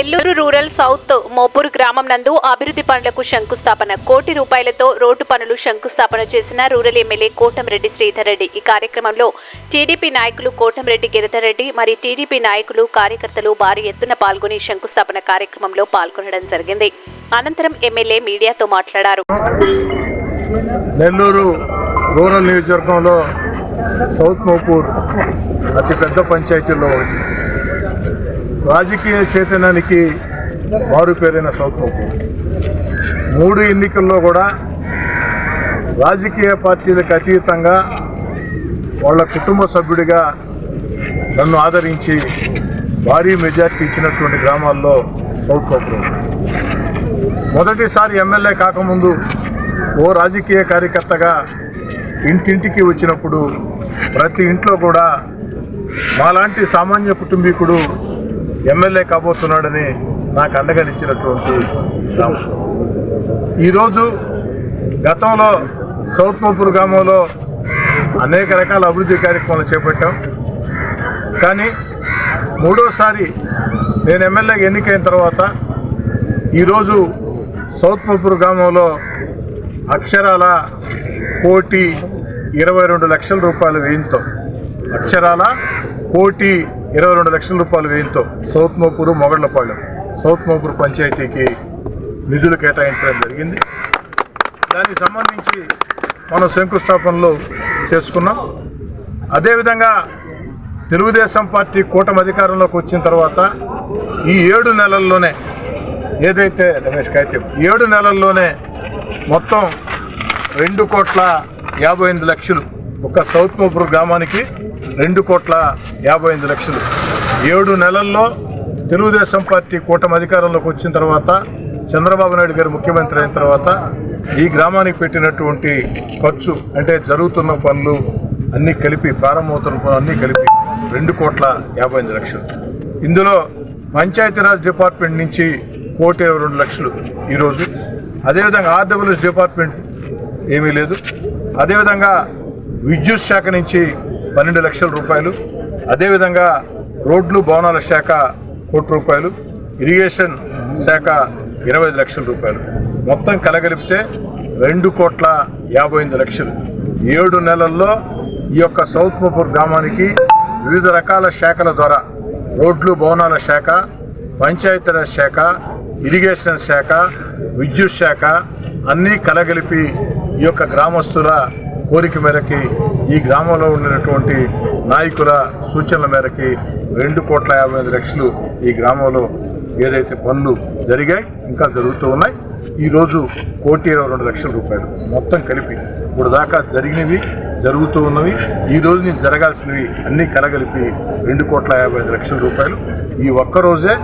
Nellore rural south Mopuru గ్రామం నందు అభివృద్ధి పనులకు శంకుస్థాపన. కోటి రూపాయలతో రోడ్డు పనులు శంకుస్థాపన చేసిన రూరల్ ఎమ్మెల్యే కోటంరెడ్డి శ్రీధర్ రెడ్డి ఈ కార్యక్రమంలో టీడీపీ నాయకులు కోటంరెడ్డి గిరిధర్ రెడ్డి టీడీపీ నాయకులు కార్యకర్తలు భారీ ఎత్తున పాల్గొని శంకుస్థాపన కార్యక్రమంలో పాల్గొనడం జరిగింది. అనంతరం ఎమ్మెల్యే మీడియాతో మాట్లాడారు. నెల్లూరు రూరల్ నియోజకవర్గంలో సౌత్ మోపూర్ అతిపెద్ద పంచాయతీలో రాజకీయ చైతన్యానికి మారుపేరైన పేరైన మోపూర్ మూడు ఎన్నికల్లో కూడా రాజకీయ పార్టీలకు అతీతంగా వాళ్ళ కుటుంబ సభ్యుడిగా నన్ను ఆదరించి భారీ మెజార్టీ ఇచ్చినటువంటి గ్రామాల్లో సౌత్ మొదటిసారి ఎమ్మెల్యే కాకముందు ఓ రాజకీయ కార్యకర్తగా ఇంటింటికి వచ్చినప్పుడు ప్రతి ఇంట్లో కూడా మాలాంటి సామాన్య కుటుంబీకుడు ఎమ్మెల్యే కాబోతున్నాడని నాకు అండగా నిచ్చినటువంటి ఈరోజు గతంలో సౌత్ మోపూర్ గ్రామంలో అనేక రకాల అభివృద్ధి కార్యక్రమాలు చేపట్టాం. కానీ మూడోసారి నేను ఎమ్మెల్యేగా ఎన్నికైన తర్వాత ఈరోజు సౌత్ మోపూర్ గ్రామంలో అక్షరాల కోటి ఇరవై రెండు లక్షల రూపాయలు వేయంతో అక్షరాల కోటి ఇరవై రెండు లక్షల రూపాయల వ్యయంతో సౌత్ మోపూరు మొగళ్ళపాలెం సౌత్ మోపూర్ పంచాయతీకి నిధులు కేటాయించడం జరిగింది. దానికి సంబంధించి మనం శంకుస్థాపనలు చేసుకున్నాం. అదేవిధంగా తెలుగుదేశం పార్టీ కూటమి అధికారంలోకి వచ్చిన తర్వాత ఈ ఏడు నెలల్లోనే ఏదైతే రమేష్ కాయతే ఏడు నెలల్లోనే మొత్తం రెండు కోట్ల యాభై ఎనిమిది లక్షలు ఒక సౌత్ మోపూర్ గ్రామానికి రెండు కోట్ల యాభై ఐదు లక్షలు. ఏడు నెలల్లో తెలుగుదేశం పార్టీ కూటమి అధికారంలోకి వచ్చిన తర్వాత చంద్రబాబు నాయుడు గారు ముఖ్యమంత్రి అయిన తర్వాత ఈ గ్రామానికి పెట్టినటువంటి ఖర్చు అంటే జరుగుతున్న పనులు అన్నీ కలిపి ప్రారంభమవుతున్న పనులు అన్నీ కలిపి రెండు కోట్ల యాభై ఐదు లక్షలు. ఇందులో పంచాయతీరాజ్ డిపార్ట్మెంట్ నుంచి కోటి ఇరవై రెండు లక్షలు ఈరోజు. అదేవిధంగా ఆర్డబ్ల్యూఎస్ డిపార్ట్మెంట్ ఏమీ లేదు. అదేవిధంగా విద్యుత్ శాఖ నుంచి పన్నెండు లక్షల రూపాయలు అదేవిధంగా రోడ్లు భవనాల శాఖ కోటి రూపాయలు ఇరిగేషన్ శాఖ ఇరవై లక్షల రూపాయలు. మొత్తం కలగలిపితే రెండు కోట్ల యాభై ఎనిమిది లక్షలు. ఏడు నెలల్లో ఈ యొక్క సౌత్ మోపూర్ గ్రామానికి వివిధ రకాల శాఖల ద్వారా రోడ్లు భవనాల శాఖ పంచాయతీరాజ్ శాఖ ఇరిగేషన్ శాఖ విద్యుత్ శాఖ అన్నీ కలగలిపి ఈ యొక్క గ్రామస్తుల కోరిక మేరకి ఈ గ్రామంలో ఉన్నటువంటి నాయకుల సూచనల మేరకి రెండు కోట్ల యాభై ఐదు లక్షలు ఈ గ్రామంలో ఏదైతే పనులు జరిగాయి ఇంకా జరుగుతూ ఉన్నాయి. ఈరోజు కోటి ఇరవై రెండు లక్షల రూపాయలు మొత్తం కలిపి ఇప్పుడు దాకా జరిగినవి జరుగుతూ ఉన్నవి. ఈ నేను జరగాల్సినవి అన్నీ కలగలిపి రెండు కోట్ల యాభై ఐదు లక్షల రూపాయలు. ఈ ఒక్క రోజే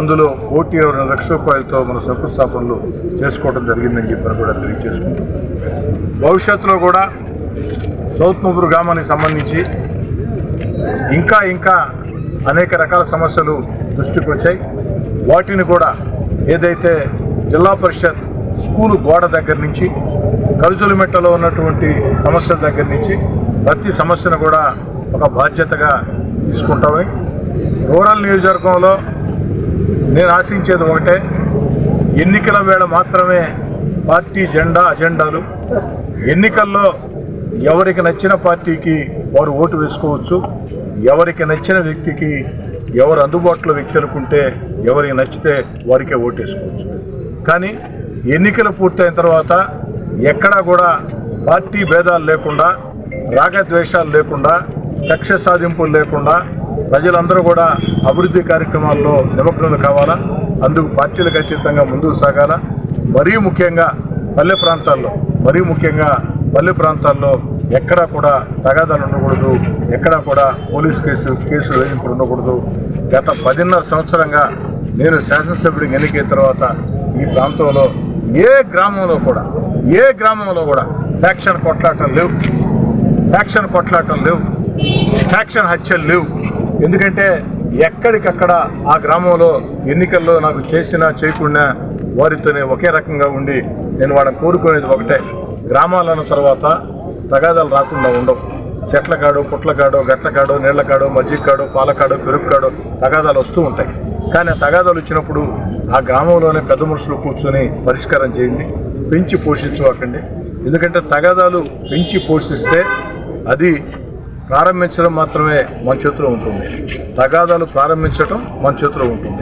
అందులో కోటి ఇరవై రెండు లక్షల రూపాయలతో మన శంకుస్థాపనలు చేసుకోవడం జరిగిందని చెప్పని కూడా తెలియజేసుకుంటాం భవిష్యత్తులో కూడా సౌత్ ముగ్గురు గ్రామానికి సంబంధించి ఇంకా ఇంకా అనేక రకాల సమస్యలు దృష్టికి వచ్చాయి. వాటిని కూడా ఏదైతే జిల్లా పరిషత్ స్కూలు గోడ దగ్గర నుంచి కలుజులమెట్టలో ఉన్నటువంటి సమస్యల దగ్గర నుంచి ప్రతి సమస్యను కూడా ఒక బాధ్యతగా తీసుకుంటాము. రూరల్ నియోజకవర్గంలో నేను ఆశించేది ఒకటే ఎన్నికల వేళ మాత్రమే పార్టీ జెండా అజెండాలు. ఎన్నికల్లో ఎవరికి నచ్చిన పార్టీకి వారు ఓటు వేసుకోవచ్చు ఎవరికి నచ్చిన వ్యక్తికి ఎవరు అందుబాటులో వ్యక్తి అనుకుంటే ఎవరికి నచ్చితే వారికే ఓటు వేసుకోవచ్చు. కానీ ఎన్నికలు పూర్తయిన తర్వాత ఎక్కడా కూడా పార్టీ భేదాలు లేకుండా రాగద్వేషాలు లేకుండా కక్ష సాధింపులు లేకుండా ప్రజలందరూ కూడా అభివృద్ధి కార్యక్రమాల్లో నిమగ్నులు కావాలా? అందుకు పార్టీలకు అతీతంగా ముందుకు సాగాల? మరీ ముఖ్యంగా పల్లె ప్రాంతాల్లో మరీ ముఖ్యంగా పల్లె ప్రాంతాల్లో ఎక్కడా కూడా తగాదాలు ఉండకూడదు ఎక్కడా కూడా పోలీస్ కేసు కేసులు వేధింపులు ఉండకూడదు. గత పదిన్నర సంవత్సరంగా నేను శాసనసభ్యుడికి ఎన్నికైన తర్వాత ఈ ప్రాంతంలో ఏ గ్రామంలో కూడా ఏ గ్రామంలో కూడా ఫ్యాక్షన్ కొట్లాటలు లేవు. ఫ్యాక్షన్ కొట్లాటలు లేవు. ఫ్యాక్షన్ హత్యలు లేవు. ఎందుకంటే ఎక్కడికక్కడ ఆ గ్రామంలో ఎన్నికల్లో నాకు చేసినా చేయకుండా వారితోనే ఒకే రకంగా ఉండి నేను వాళ్ళని కోరుకునేది ఒకటే. గ్రామాలన్న తర్వాత తగాదాలు రాకుండా ఉండవు. చెట్ల కాడు పుట్ల కాడు గట్ల కాడు నీళ్ళ కాడు మజ్జిగ కాడు పాల కాడు పెరుగు కాడు తగాదాలు వస్తూ ఉంటాయి. కానీ ఆ తగాదాలు వచ్చినప్పుడు ఆ గ్రామంలోనే పెద్ద మనుషులు కూర్చొని పరిష్కారం చేయండి పెంచి పోషించవాకండి ఎందుకంటే తగాదాలు పెంచి పోషిస్తే అది ప్రారంభించడం మాత్రమే మన చేతిలో ఉంటుంది. తగాదాలు ప్రారంభించడం మన చేతిలో ఉంటుంది.